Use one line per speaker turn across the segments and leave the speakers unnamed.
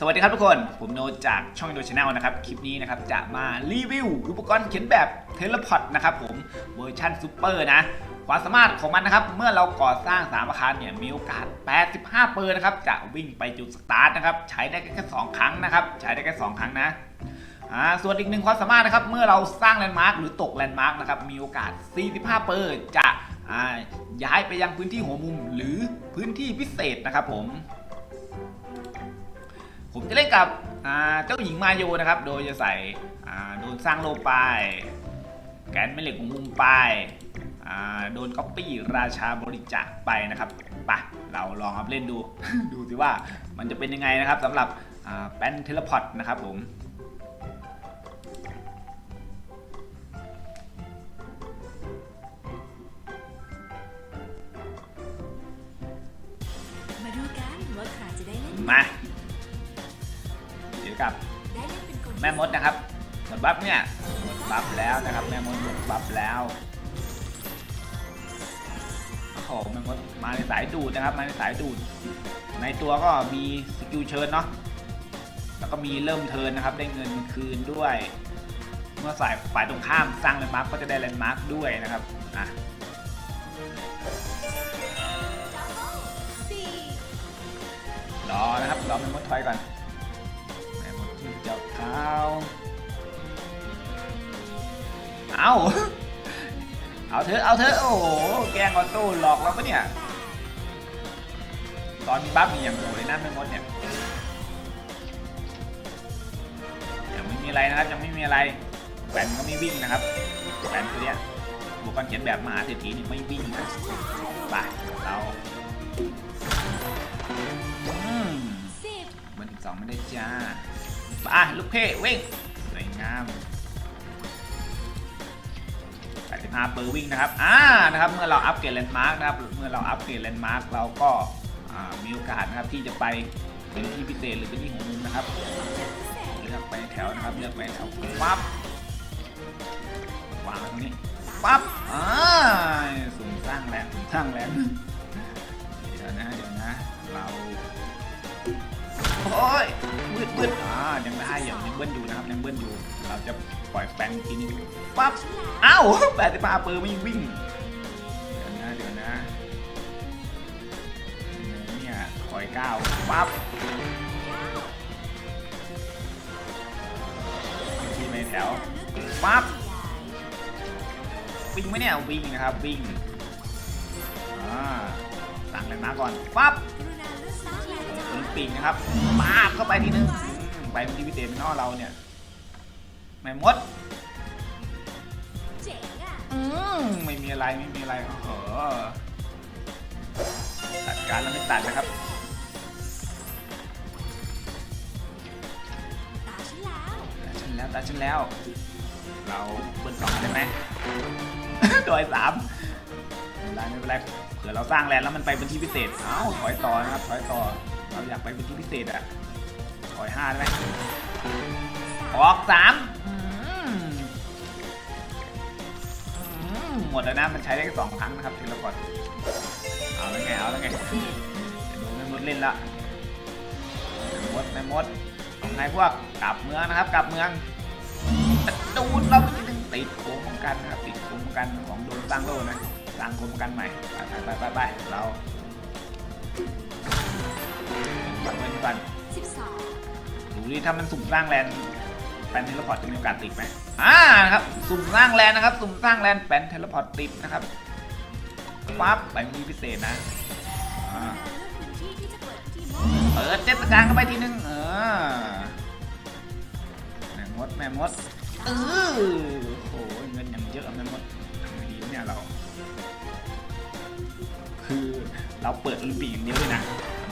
สวัสดีครับทุกคน ผมโนจากช่องโนชาแนลนะครับ คลิปนี้นะครับจะมารีวิวอุปกรณ์เขียนแบบเทเลพอดนะครับผมเวอร์ชันซูเปอร์นะ ความสามารถของมันนะครับ เมื่อเราก่อสร้างสามอาคารเนี่ยมีโอกาส 85 เปอร์นะครับ จะวิ่งไปจุดสตาร์ทนะครับ ใช้ได้แค่ 2 ครั้งนะครับ ใช้ได้แค่ 2 ครั้งนะอ่าส่วนอีกหนึ่งความสามารถนะครับ เมื่อเราสร้างแลนด์มาร์คหรือตกแลนด์มาร์คนะครับ มีโอกาส 45 เปอร์จะอ่าย้ายไปยังพื้นที่หัวมุมหรือพื้นที่พิเศษนะครับผม ผมจะเล่นกับอ่าเจ้าหญิงมาโยนะครับ โดยจะใส่อ่าโดนสร้างโลไปแกนแม่เหล็กของมุมไปอ่าโดนก๊อปปี้ราชาบริจาคไปนะครับไปะเราลองเอาไปเล่นดู ดูสิว่ามันจะเป็นยังไงนะครับสำหรับอ่าแป้นเทเลพอดนะครับผม
มาดู กั
บแม่มดนะครับหมดบัฟเนี่ยหมดบัฟแล้วนะครับ แม่มดหมดบัฟแล้วโอ้โหแม่มดมาในสายดูดนะครับ มาในสายดูด ในตัวก็มีสกิลเชิญเนาะแล้วก็มีเริ่มเทินนะครับ ได้เงินคืนด้วย เมื่อฝ่ายฝ่ายตรงข้ามสร้างแลนด์มาร์กก็จะได้แลนด์มาร์กด้วยนะครับอะรอนะครับรอแม่มดถอยก่อน เจ้าเอาเอาเถอะเอาเถอะโอ้โห แกล้งออโต้หลอกเราปะเนี่ย ตอนมีบัฟมีอย่างโหดเลยนะแม่มดเนี่ยยังไม่มีอะไรนะครับยังไม่มีอะไรแบนก็ไม่วิ่งนะครับแบนตัวเนี้ยบุคคลเขียนแบบมหาเศรษฐีนี่ไม่วิ่งนะไปเราอืม
สิบ
บอร์สิบสองไม่ได้จ้า ไปลูกเพ่วิ่งสวยงาม85เปอร์วิ่งนะครับ อ่า นะครับ เมื่อเราอัปเกรดแลนด์มาร์กนะครับ เมื่อเราอัปเกรดแลนด์มาร์กเราก็มีโอกาสนะครับที่จะไปเป็นที่พิเศษหรือเป็นที่หัวมุมนะครับ เลือกไปแถวนะครับ เลือกไปแถวปั๊บวางตรงนี้ปั๊บ อ่าสุ่มสร้างแลนด์สุ่มสร้างแลนด์เดี๋ยวนะ เดี๋ยวนะ เรา โอ้ยมืดมืดอ่ายังได้ยังยังเบิ้ลอยู่นะครับยังเบิ้ลอยู่ เราจะปล่อยแปงทีนึงปั๊บเอ้าแปดสิบห้าเปอร์ไม่วิ่งเดี๋ยวนะเดี๋ยวนะเนี่ยถอยก้าวปั๊บทีในแถวปั๊บวิ่งไหมเนี่ยวิ่งนะครับวิ่งอ่าตั้งเลยมาก่อนปั๊บ ปิดปีกนะครับมาบเข้าไปทีนึงอืมไปที่พิเศษนอกเราเนี่ยแม่มด
เจ๋งอะ
อืมไม่มีอะไรไม่มีอะไรโอ้โหตัดการแล้วไม่ตัดนะครับ
ตาฉันแล้ว
ตัดฉันแล้วตัดฉันแล้ว เราเปิดสองได้ไหมโดยสามไม่เป็นไรไม่เป็นไรเผื่อเราสร้างแลนด์แล้วมันไปเป็นที่พิเศษ เอ้าถอยต่อนะครับถอยต่อ เราอยากไปเป็นที่พิเศษอะถอยห้าได้ไหมออกสามหมดแล้วนะมันใช้ได้แค่สองครั้งนะครับเทเลพอร์ตเอาแล้วไงเอาแล้วไงดูแม่มดเล่นละแม่มดแม่มดของไงพวกกลับเมืองนะครับกลับเมืองดูดเราไปถึงติดโค้งป้องกันนะครับติดโค้งป้องกันของโดนสร้างโลกนะสร้างโค้งป้องกันใหม่ไปไปไปไปเรา ดูดิถ้ามันสุ่มสร้างแลนแปนเทเลพอร์ตจะมีโอกาสติดไหมอ่านะครับสุ่มสร้างแลนนะครับ สุ่มสร้างแลนแปนเทเลพอร์ตติดนะครับปั๊บไปมีพิเศษนะ
เลือกพื้นที่ที่จะเปิด
เปิดเทศกาลเข้าไปทีนึงเออแม่มดแม่มดเออโหเงินย่างเยอะแม่มดทำดีเนี่ยเรา คือเราเปิดอลิมปิกอย่างเดียวเลยนะ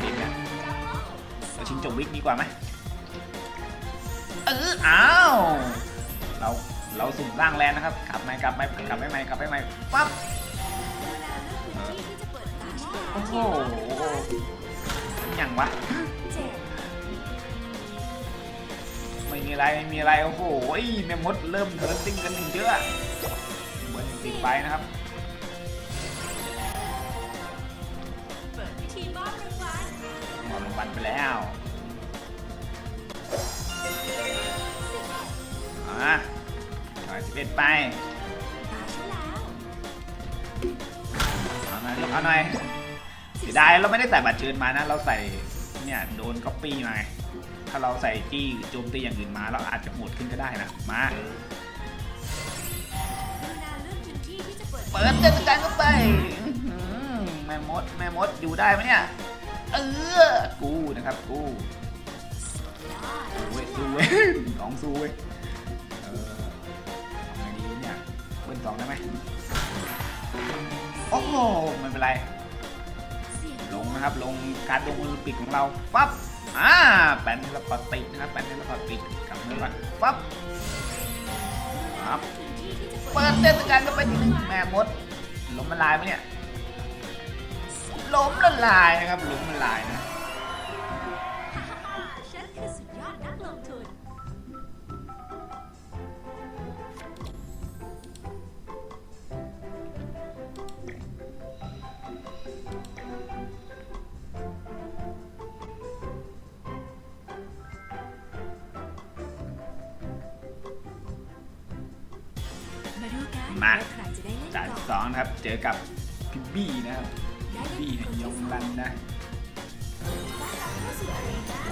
เด็กเนี่ยเราชิงจบวิกดีกว่าไหม เอออ้าวเราเราสุ่มสร้างแลนด์นะครับกลับไหมกลับไหมกลับไปไหมกลับไปไหมปั๊บ
กรุณาเลือกพื้นที่ที่จะเปิดตาฉัน
โอ้โหอย่างวะ
เจ็ด
ไม่มีอะไรไม่มีอะไรโอ้โหแม่มดเริ่มเทิร์นติ้งกันเยอะเหมือนติดไปนะครับ
เปิดพิธีมอบรางวัล
หมดรางวัลไปแล้ว ไปเอาหน่อยเอาหน่อยเสียดายเราไม่ได้ใส่บัตรเชิญมานะ เราใส่เนี่ยโดนก๊อปปี้มาถ้าเราใส่จี้โจมตีอย่างอื่นมาเราอาจจะโหดขึ้นก็ได้นะมา
เปิด
เปิดเต้นกันเข้าไปแม่มดแม่มดอยู่ได้ไหมเนี่ยเออกูนะครับกูสู้เว้ยสู้เว้ยลองสู้เว้ย เบิ้ลสองได้ไหมโอ้โหไม่เป็นไร
เสียง
ลงนะครับ ลงการลงโอลิมปิกของเราปั๊บอ่าแปนเทเลพอร์ตติกนะครับแปนเทเลพอร์ตติกกลับมือก่อนปั๊บครับ
พื้นที่ที่จะเปิ
เปิ
ด
ดเทศกาลก็ไปทีนึงแม่มดล้มละลายไหมเนี่ยล้มละลายนะครับล้มละลายนะ
12 นะ
ครับ เจอกับพิบบี้นะครับพิบบี้ย
อง
รันนะ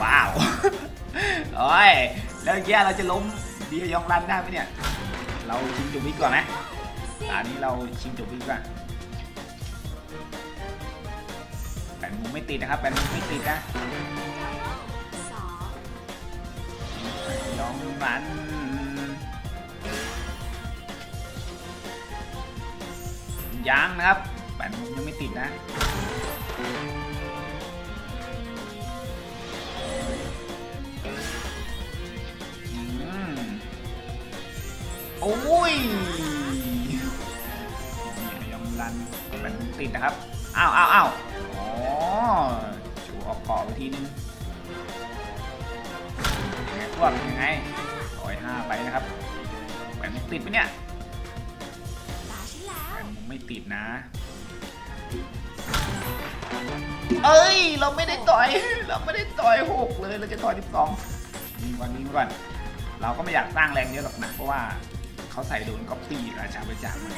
ว้าว โอ้ย แล้วแย่เราจะล้มเดียองรันได้ไหมเนี่ย เราชิงจุวิก่อนไหมตอนนี้เราชิงจุวิก่อนแปดมุมไม่ติดนะครับแปดมุมไม่ติดนะยองรัน ยังนะครับแปนมุมยังไม่ติดนะโอ้ยยองรันแปนมุมติดนะครับ อ้าวอ้าวอ้าวอ๋อชูออกเกาะไปทีนึงยังไงพวกยังไงร้อยห้าไปนะครับแปนมุมติดไหมเนี่ย เราไม่ได้ต่อย เราไม่ได้ต่อยหกเลยเราจะต่อยที่สองยิงก่อนยิงก่อน เราก็ไม่อยากสร้างแรงเยอะหรอกนะเพราะว่าเขาใส่โดนก๊อปปี้ราชาประจักษ์มา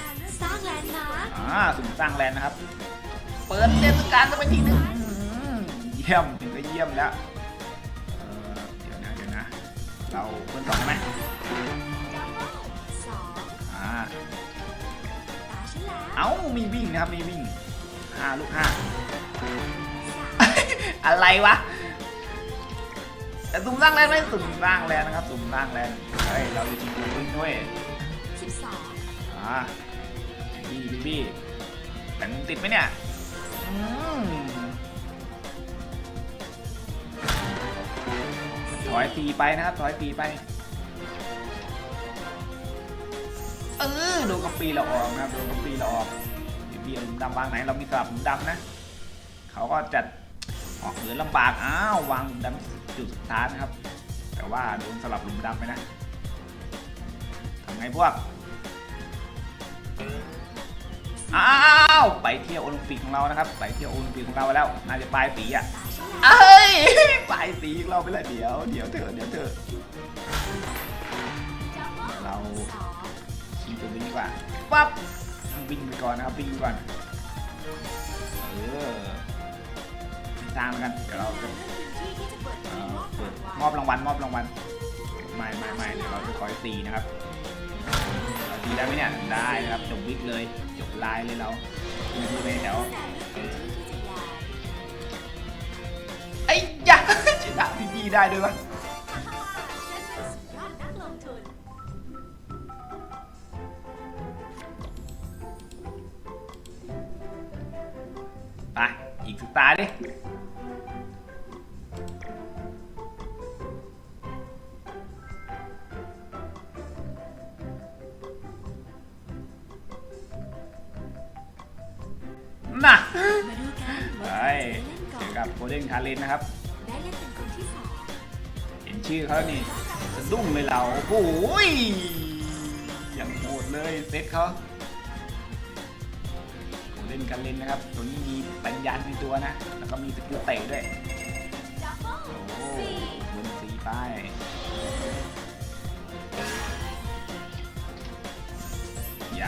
สร้างแลนด์มาร์ค
อ่าสุ่มสร้างแรงนะครับ เปิดเทศกาลกันไปทีนึงอื้อหือเยี่ยมถึงก็เยี่ยมแล้วเออเดี๋ยวนะเดี๋ยวนะ เราเพิ่มสองได้ไหม
สอง
อ่า
ตาฉันแล้ว
เอ้ามีวิ่งนะครับมีวิ่งห้าลูกห้า
สาม
อะไรวะแต่สุ่มสร้างแลนไหมสุ่มสร้างแลนด์นะครับ สุ่มสร้างแลนด์เฮ้ยเราจะจริงๆวิ่งด้วย
สิบสอง
อ่าบี้บี้บี้แต่มึงติดไหมเนี่ยอืมถอยตีไปนะครับถอยตีไปเออโดนกระปีเราออกนะครับโดนกระปีเราออกบีบี้เอาหลุมดำวางไหนเรามีสลับหลุมดำนะ เขาก็จัด ออกเหลือลำบาก อ้าว วางหลุมดำจุดสุดท้ายนะครับ แต่ว่าโดนสลับหลุมดำไปนะทำไงพวก อ้าว ไปเที่ยวโอลิมปิกของเรานะครับ ไปเที่ยวโอลิมปิกของเราแล้ว น่าจะปลายปีอะเอ้ยปลายปีเราไปล้วเดี๋ยว เดี๋ยวเถอะเดี๋ยวเถอะเรา
สอง
ชิงตัววิ่งดีกว่าปั๊บวิ่งไปก่อนนะครับวิ่งไปก่อนเออ สร้างแล้วกัน เดี๋ยวเราจะ
เลือกพื้นที่ที่จะเปิด
เอ่
ที่
อ
มอบ
เปิด
ราง
ม
วั
อ
ล
บรางวัลมอบรางวัลไม่ไม่ไม่เดี๋ยวเราจะคอยตีนะครับเราตีได้ไหมเนี่ยได้นะครับจบวิกเลยจบลายเลยเราดูไปแถว
แต่เลือกพื้นที่ที่จะย้าย
ไอ้ยะชนะพี่บีได้ด้วยวะไปอีกสตาร์ดิ เฮ้ย
ใครจะได้เล่นก่อ
เจอนกับโคเดนคาเลนนะครับ
ได้เล่นเป็นคนที่สอง
เห็นชื่อเขานี่สะดุ้งเลยเราโอ้ยอย่างโหดเลยเซตเขาโคเดนคาเลนนะครับ ตัวนี้มีปัญญาณในตัวนะ แล้วก็มีสกิลเตะด้วย
ดับเบิ้ล
โอ้
สี่
บนสีป้าย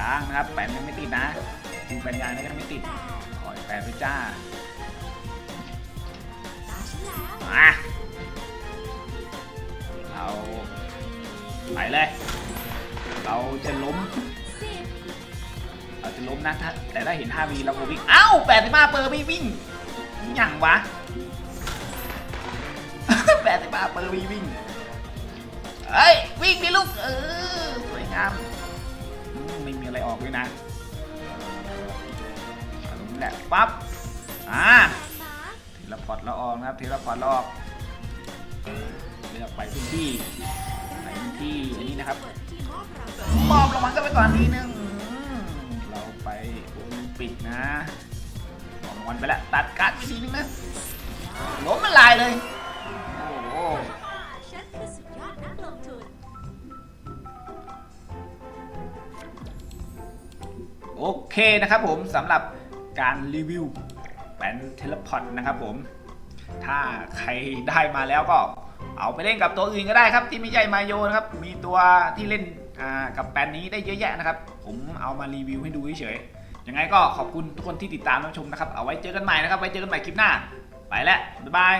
ค้างนะครับ แปนยังไม่ติดนะดูแปนยางนะยังไม่ติด ขออีกแปนไปจ้า
ตาฉันแล้ว
มาเราไปเลย เราจะล้ม เราจะล้มนะถ้าแต่ถ้าเห็น5วีเราก็วิ่งเอ้าแปดสิบห้าเปอร์ไม่วิ่งหยังวะแปดสิบห้าเปอร์ไม่วิ่งเอ้ยวิ่งดิลูกเออสวยงามไม่มีอะไรออกเลยนะตรงนี้แหละปั๊บอ่า เทเลพอร์ตเราออกนะครับเทเลพอร์ตเราออกเลือกไปพื้นที่ไปพื้นที่อันนี้นะครับ
มอบรางวัล
มอบรางวัลก็ไปก่อนทีนึงเราไปโอลิมปิกนะมอบรางวัลไปแล้วตัดการ์ดไปทีนึงนะล้มมันลายเลยโอ้โหโอเคนะครับผมสำหรับการรีวิว แปนเทเลพอร์ตนะครับผม ถ้าใครได้มาแล้วก็เอาไปเล่นกับตัวอื่นก็ได้ครับ ที่ไม่ใช่มาโยนะครับ มีตัวที่เล่นกับแปนนี้ได้เยอะแยะนะครับ ผมเอามารีวิวให้ดูเฉยๆยังไงก็ขอบคุณทุกคนที่ติดตามรับชมนะครับ เอาไว้เจอกันใหม่นะครับ ไว้เจอกันใหม่คลิปหน้า ไปแล้วบ๊ายบาย